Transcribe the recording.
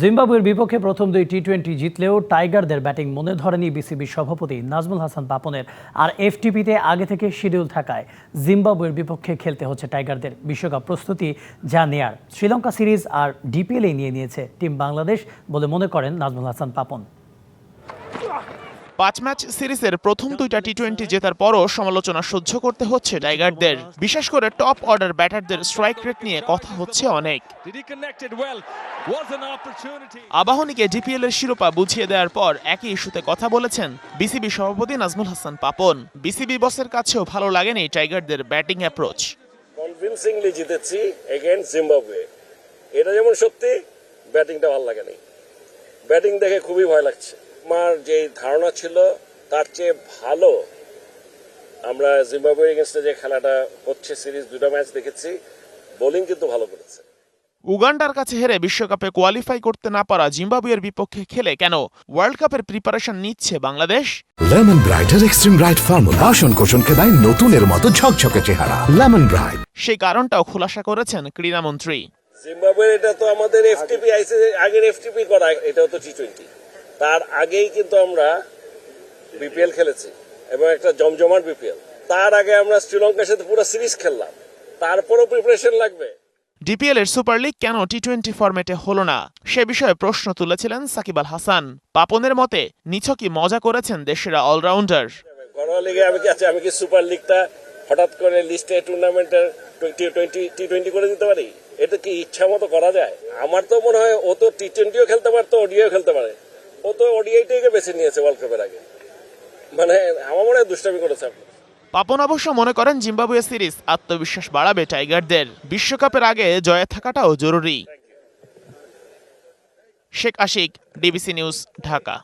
জিম্বাবুয়ের বিপক্ষে প্রথম দুই টি টোয়েন্টি জিতলেও টাইগারদের ব্যাটিং মনে ধরেনি বিসিবি সভাপতি নাজমুল হাসান পাপনের। আর এফটিপিতে আগে থেকে শিডিউল থাকায় জিম্বাবুয়ের বিপক্ষে খেলতে হচ্ছে টাইগারদের। বিশ্বকাপ প্রস্তুতি যা নেয়ার। শ্রীলঙ্কা সিরিজ আর ডিপিএলএ নিয়ে নিয়েছে টিম বাংলাদেশ বলে মনে করেন নাজমুল হাসান পাপন। পাঁচ ম্যাচ সিরিজের প্রথম দুইটা টি টোয়েন্টি জেতার পরও সমালোচনা সহ্য করতে হচ্ছে টাইগারদের। বিশেষ করে টপ অর্ডার ব্যাটারদের স্ট্রাইক রেট নিয়ে কথা হচ্ছে অনেক. আবাহনীকে ডিপিএল এর শিরোপা বুঝিয়ে দেওয়ার পর একই ইস্যুতে কথা বলেছেন বিসিবি সভাপতি নাজমুল হাসান পাপন। বিসিবি বসের কাছেও ভালো লাগেনি টাইগারদের ব্যাটিং অ্যাপ্রোচ কনভিনসিংলি জিতেছি এগেনস্ট জিম্বাবুয়ে এটা যেমন সত্যি ব্যাটিংটা ভালো লাগেনি। ব্যাটিং দেখে খুবই ভয় লাগছে। আমার যে ধারণা ছিল তার চেয়ে ভালো আমরা জিম্বাবুয়ে এগেনস্টে যে খেলাটা হচ্ছে সিরিজ দুটো ম্যাচ দেখেছি বোলিং কিন্তু ভালো করেছে। উগান্ডার কাছে হেরে বিশ্বকাপে কোয়ালিফাই করতে না পারা জিম্বাবুয়ের বিপক্ষে খেলে কেন ওয়ার্ল্ড কাপের প্রিপারেশন নিচ্ছে বাংলাদেশ? লেমন ব্রাইটের এক্সট্রিম ব্রাইট ফর্মুলা বাসন কোষণকে দেয় নতুনের মতো ঝকঝকে চেহারা। লেমন ব্রাইট সেই কারণটাও খোলাসা করেছেন ক্রীড়ামন্ত্রী। জিম্বাবুয়ের এটা তো আমাদের এফটিপি আইসে আগের এফটিপি করা এটাও তো টি টোয়েন্টি তার আগেই কিন্তু আমরা বিপিএল খেলেছি এবং একটা জমজমাট বিপিএল তার আগে আমরা শ্রীলঙ্কার সাথে পুরো সিরিজ খেললাম। তারপরও প্রিপারেশন লাগবে। ডিপিএল এর সুপার লিগ কেন টি টোয়েন্টি ফরম্যাটে হলো না? সে বিষয়ে প্রশ্ন তুলেছিলেন সাকিব আল হাসান। পাপনের মতে নিছকই মজা করেছেন দেশের অলরাউন্ডার ঘরোয়া লিগে আমি কি আছে আমি কি সুপার লিগটা হঠাৎ করে লিস্টে টুর্নামেন্টের টোয়েন্টি টোয়েন্টি টি টোয়েন্টি করে দিতে পারি? এটা কি ইচ্ছা মতো করা যায়? আমার তো মনে হয় ও তো টি টোয়েন্টিও খেলতে পারতো ওডিও খেলতে পারে। ও তো ওডিআইটাকে বেছে নিয়েছে ওয়ার্ল্ড কাপের আগে। মানে আমার মনে হয় দুষ্টামি করেছে আপনি। পাপন অবশ্য মনে করেন জিম্বাবুয়ে সিরিজ আত্মবিশ্বাস বাড়াবে টাইগারদের। বিশ্বকাপের আগে জয়ে থাকাটাও জরুরি। Sheikh Ashiq, DBC news, Dhaka.